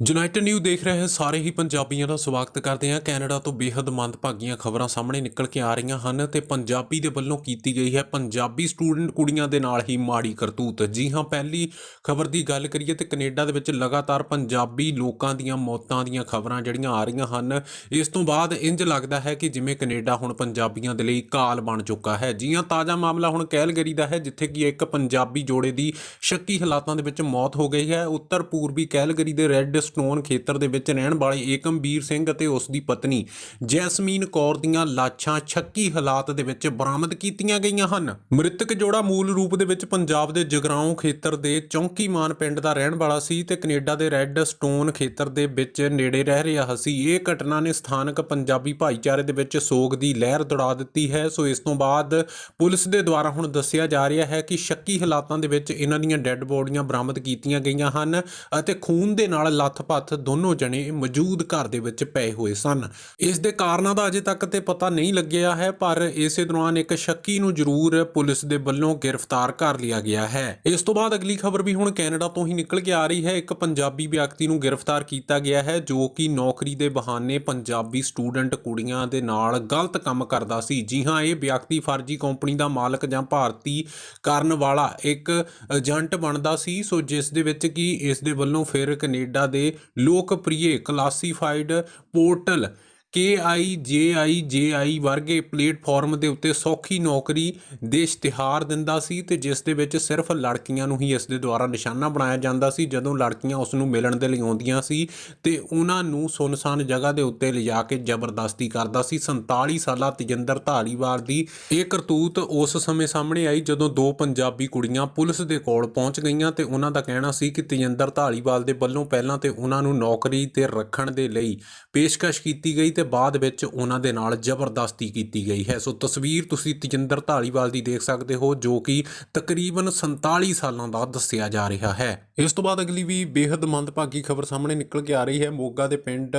United new ਦੇਖ ਰਹੇ ਸਾਰੇ ਹੀ ਪੰਜਾਬੀਆਂ ਦਾ ਸਵਾਗਤ ਕਰਦੇ ਹਾਂ। ਕੈਨੇਡਾ ਤੋਂ ਬੇहद ਮੰਦਭਾਗੀਆਂ ਖਬਰਾਂ ਸਾਹਮਣੇ ਨਿਕਲ ਕੇ ਆ ਰਹੀਆਂ ਹਨ ਤੇ ਪੰਜਾਬੀ ਦੇ ਵੱਲੋਂ ਕੀਤੀ ਗਈ ਹੈ। ਪੰਜਾਬੀ ਸਟੂਡੈਂਟ ਕੁੜੀਆਂ ਦੇ ਨਾਲ ਹੀ ਮਾੜੀ ਕਰਤੂਤ। ਜੀ ਹਾਂ, ਪਹਿਲੀ ਖਬਰ ਦੀ ਗੱਲ ਕਰੀਏ ਤੇ ਕੈਨੇਡਾ ਦੇ ਵਿੱਚ ਲਗਾਤਾਰ ਪੰਜਾਬੀ ਲੋਕਾਂ ਦੀਆਂ ਮੌਤਾਂ ਦੀਆਂ ਖਬਰਾਂ ਜਿਹੜੀਆਂ ਆ ਰਹੀਆਂ ਹਨ, ਇਸ ਤੋਂ ਬਾਅਦ ਇੰਜ ਲੱਗਦਾ ਹੈ ਕਿ ਜਿਵੇਂ ਕੈਨੇਡਾ ਹੁਣ ਪੰਜਾਬੀਆਂ ਦੇ ਲਈ ਕਾਲ ਬਣ ਚੁੱਕਾ ਹੈ। ਜੀ ਹਾਂ, ਤਾਜ਼ਾ ਮਾਮਲਾ ਹੁਣ ਕੈਲਗਰੀ ਦਾ ਹੈ, ਜਿੱਥੇ ਕਿ ਇੱਕ ਪੰਜਾਬੀ ਜੋੜੇ ਦੀ ਸ਼ੱਕੀ ਹਾਲਾਤਾਂ ਦੇ ਵਿੱਚ ਮੌਤ ਹੋ ਗਈ ਹੈ। ਉੱਤਰ ਪੂਰਬੀ ਕੈਲਗਰੀ ਦੇ ਰੈੱਡ ਸਟੋਨ ਖੇਤਰ ਦੇ ਵਿੱਚ ਰਹਿਣ ਵਾਲੇ ਏਕਮਬੀਰ ਸਿੰਘ ਅਤੇ ਉਸ ਦੀ ਪਤਨੀ ਜੈਸਮੀਨ ਕੌਰ ਦੀਆਂ ਲਾਸ਼ਾਂ ਸ਼ੱਕੀ ਹਾਲਾਤ ਦੇ ਵਿੱਚ ਬਰਾਮਦ ਕੀਤੀਆਂ ਗਈਆਂ ਹਨ। ਮ੍ਰਿਤਕ ਜੋੜਾ ਮੂਲ ਰੂਪ ਦੇ ਵਿੱਚ ਪੰਜਾਬ ਦੇ ਜਗਰਾਉਂ ਖੇਤਰ ਦੇ ਚੌਂਕੀਮਾਨ ਪਿੰਡ ਦਾ ਰਹਿਣ ਵਾਲਾ ਸੀ ਤੇ ਕੈਨੇਡਾ ਦੇ ਰੈੱਡ ਸਟੋਨ ਖੇਤਰ ਦੇ ਵਿੱਚ ਨੇੜੇ ਰਹਿ ਰਿਹਾ ਸੀ। ਇਹ ਘਟਨਾ ਨੇ ਸਥਾਨਕ ਪੰਜਾਬੀ ਭਾਈਚਾਰੇ ਦੇ ਵਿੱਚ ਸੋਗ ਦੀ ਲਹਿਰ ਦੌੜਾ ਦਿੱਤੀ ਹੈ। ਸੋ ਇਸ ਤੋਂ ਬਾਅਦ ਪੁਲਿਸ ਦੇ ਦੁਆਰਾ ਹੁਣ ਦੱਸਿਆ ਜਾ ਰਿਹਾ ਹੈ ਕਿ ਸ਼ੱਕੀ ਹਾਲਾਤਾਂ ਦੇ ਵਿੱਚ ਇਹਨਾਂ ਦੀਆਂ ਡੈੱਡ ਬੋਡੀਆਂ ਬਰਾਮਦ ਕੀਤੀਆਂ ਗਈਆਂ ਹਨ ਅਤੇ ਖੂਨ ਦੇ ਨਾਲ ਲੱਥ-ਪੱਥ ਦੋਨੋਂ ਜਣੇ ਮੌਜੂਦ ਘਰ ਦੇ ਵਿੱਚ ਪਏ ਹੋਏ ਸਨ। ਇਸ ਦੇ ਕਾਰਨਾਂ ਦਾ ਅਜੇ ਤੱਕ ਤੇ ਪਤਾ ਨਹੀਂ ਲੱਗਿਆ ਹੈ, ਪਰ ਇਸੇ ਦੌਰਾਨ ਇੱਕ ਸ਼ੱਕੀ ਨੂੰ ਜ਼ਰੂਰ ਪੁਲਿਸ ਦੇ ਵੱਲੋਂ ਗ੍ਰਿਫਤਾਰ ਕਰ ਲਿਆ ਗਿਆ ਹੈ। ਇਸ ਤੋਂ ਬਾਅਦ ਅਗਲੀ ਖਬਰ ਵੀ ਹੁਣ ਕੈਨੇਡਾ ਤੋਂ ਹੀ ਨਿਕਲ ਕੇ ਆ ਰਹੀ ਹੈ। ਇੱਕ ਪੰਜਾਬੀ ਵਿਅਕਤੀ ਨੂੰ ਗ੍ਰਿਫਤਾਰ ਕੀਤਾ ਗਿਆ ਹੈ, ਜੋ ਕਿ ਨੌਕਰੀ ਦੇ ਬਹਾਨੇ ਪੰਜਾਬੀ ਸਟੂਡੈਂਟ ਕੁੜੀਆਂ ਦੇ ਨਾਲ ਗਲਤ ਕੰਮ ਕਰਦਾ ਸੀ। ਜੀ ਹਾਂ, ਇਹ ਵਿਅਕਤੀ ਫਰਜ਼ੀ ਕੰਪਨੀ ਦਾ ਮਾਲਕ ਜਾਂ ਭਾਰਤੀ ਕਰਨ ਵਾਲਾ ਇੱਕ ਏਜੰਟ ਬਣਦਾ ਸੀ। ਸੋ ਜਿਸ ਦੇ ਵਿੱਚ ਕਿ ਇਸ ਦੇ ਵੱਲੋਂ ਫਿਰ ਕੈਨੇਡਾ ਦੇ ਲੋਕਪ੍ਰਿਯ ਕਲਾਸੀਫਾਈਡ ਪੋਰਟਲ KIJIJI ਵਰਗੇ ਪਲੇਟਫਾਰਮ ਦੇ ਉੱਤੇ ਸੌਖੀ ਨੌਕਰੀ ਦੇ ਇਸ਼ਤਿਹਾਰ ਦਿੰਦਾ ਸੀ ਤੇ ਜਿਸ ਦੇ ਵਿੱਚ ਸਿਰਫ ਲੜਕੀਆਂ ਨੂੰ ਹੀ ਇਸ ਦੇ ਦੁਆਰਾ ਨਿਸ਼ਾਨਾ ਬਣਾਇਆ ਜਾਂਦਾ ਸੀ, ਜਦੋਂ ਲੜਕੀਆਂ ਉਸ ਨੂੰ ਮਿਲਣ ਦੇ ਲਈ ਆਉਂਦੀਆਂ ਸੀ ਤੇ ਉਹਨਾਂ ਨੂੰ ਸੁਨਸਾਨ ਜਗ੍ਹਾ ਦੇ ਉੱਤੇ ਲਿਜਾ ਕੇ ਜ਼ਬਰਦਸਤੀ ਕਰਦਾ ਸੀ। 47 ਸਾਲਾ ਤਜਿੰਦਰ ਧਾਲੀਵਾਲ ਦੀ ਇਹ ਕਰਤੂਤ ਉਸ ਸਮੇਂ ਸਾਹਮਣੇ ਆਈ ਜਦੋਂ ਦੋ ਪੰਜਾਬੀ ਕੁੜੀਆਂ ਪੁਲਿਸ ਦੇ ਕੋਲ ਪਹੁੰਚ ਗਈਆਂ ਤੇ ਉਹਨਾਂ ਦਾ ਕਹਿਣਾ ਸੀ ਕਿ ਤਜਿੰਦਰ ਧਾਲੀਵਾਲ ਦੇ ਵੱਲੋਂ ਪਹਿਲਾਂ ਤੇ ਉਹਨਾਂ ਨੂੰ ਨੌਕਰੀ ਤੇ ਰੱਖਣ ਦੇ ਲਈ ਪੇਸ਼ਕਸ਼ ਕੀਤੀ ਗਈ ਤੇ ਬਾਅਦ ਵਿੱਚ ਉਹਨਾਂ ਦੇ ਨਾਲ ਜ਼ਬਰਦਸਤੀ ਕੀਤੀ ਗਈ ਹੈ। ਸੋ ਤਸਵੀਰ ਤੁਸੀਂ ਤਜਿੰਦਰ ਢਾਲੀਵਾਲ ਦੀ ਦੇਖ ਸਕਦੇ ਹੋ, ਜੋ ਕਿ ਤਕਰੀਬਨ 47 ਸਾਲਾਂ ਦਾ ਦੱਸਿਆ ਜਾ ਰਿਹਾ ਹੈ। ਇਸ ਤੋਂ ਬਾਅਦ ਅਗਲੀ ਵੀ ਬੇहद ਮੰਦਭਾਗੀ ਖਬਰ ਸਾਹਮਣੇ ਨਿਕਲ ਕੇ ਆ ਰਹੀ ਹੈ। ਮੋਗਾ ਦੇ ਪਿੰਡ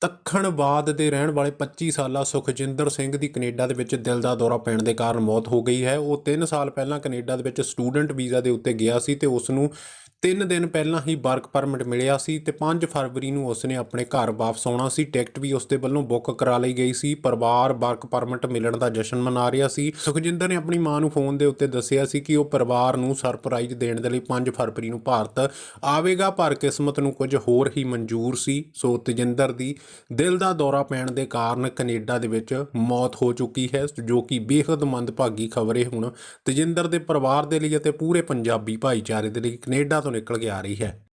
ਤੱਖਣਵਾਦ ਦੇ ਰਹਿਣ ਵਾਲੇ 25 ਸਾਲਾ ਸੁਖਜਿੰਦਰ ਸਿੰਘ ਦੀ ਕੈਨੇਡਾ ਦੇ ਵਿੱਚ ਦਿਲ ਦਾ ਦੌਰਾ ਪੈਣ ਦੇ ਕਾਰਨ ਮੌਤ ਹੋ ਗਈ ਹੈ। ਉਹ 3 ਸਾਲ ਪਹਿਲਾਂ ਕੈਨੇਡਾ ਦੇ ਵਿੱਚ ਸਟੂਡੈਂਟ ਵੀਜ਼ਾ ਦੇ ਉੱਤੇ ਗਿਆ ਸੀ ਤੇ ਉਸ ਨੂੰ 3 ਦਿਨ ਪਹਿਲਾਂ ਹੀ ਵਰਕ ਪਰਮਿਟ ਮਿਲਿਆ ਸੀ ਤੇ 5 ਫਰਵਰੀ ਨੂੰ ਉਸਨੇ ਆਪਣੇ ਘਰ ਵਾਪਸ ਆਉਣਾ ਸੀ। ਟਿਕਟ ਵੀ ਉਸ ਦੇ ਵੱਲੋਂ ਬੁੱਕ ਕਰਾ ਲਈ ਗਈ ਸੀ। ਪਰਿਵਾਰ ਵਰਕ ਪਰਮਿਟ ਮਿਲਣ ਦਾ ਜਸ਼ਨ ਮਨਾ ਰਿਹਾ ਸੀ। ਸੁਖਜਿੰਦਰ ਨੇ ਆਪਣੀ ਮਾਂ ਨੂੰ ਫੋਨ ਦੇ ਉੱਤੇ ਦੱਸਿਆ ਸੀ ਕਿ ਉਹ ਪਰਿਵਾਰ ਨੂੰ ਸਰਪ੍ਰਾਈਜ਼ ਦੇਣ ਦੇ ਲਈ 5 ਫਰਵਰੀ ਨੂੰ ਭਾਰਤ ਆਵੇਗਾ, ਪਰ ਕਿਸਮਤ ਨੂੰ ਕੁਝ ਹੋਰ ਹੀ ਮਨਜ਼ੂਰ ਸੀ। ਸੋ ਤਜਿੰਦਰ ਦੀ ਦਿਲ ਦਾ ਦੌਰਾ ਪੈਣ ਦੇ ਕਾਰਨ ਕੈਨੇਡਾ ਦੇ ਵਿੱਚ ਮੌਤ ਹੋ ਚੁੱਕੀ ਹੈ, ਜੋ ਕਿ ਬੇहद ਮੰਦਭਾਗੀ ਖਬਰ ਹੈ ਹੁਣ। ਤਜਿੰਦਰ ਦੇ ਪਰਿਵਾਰ ਦੇ ਲਈ ਅਤੇ ਪੂਰੇ ਪੰਜਾਬੀ ਭਾਈਚਾਰੇ ਦੇ ਲਈ ਕੈਨੇਡਾ ਤੋਂ ਨਿਕਲ ਕੇ ਆ ਰਹੀ ਹੈ।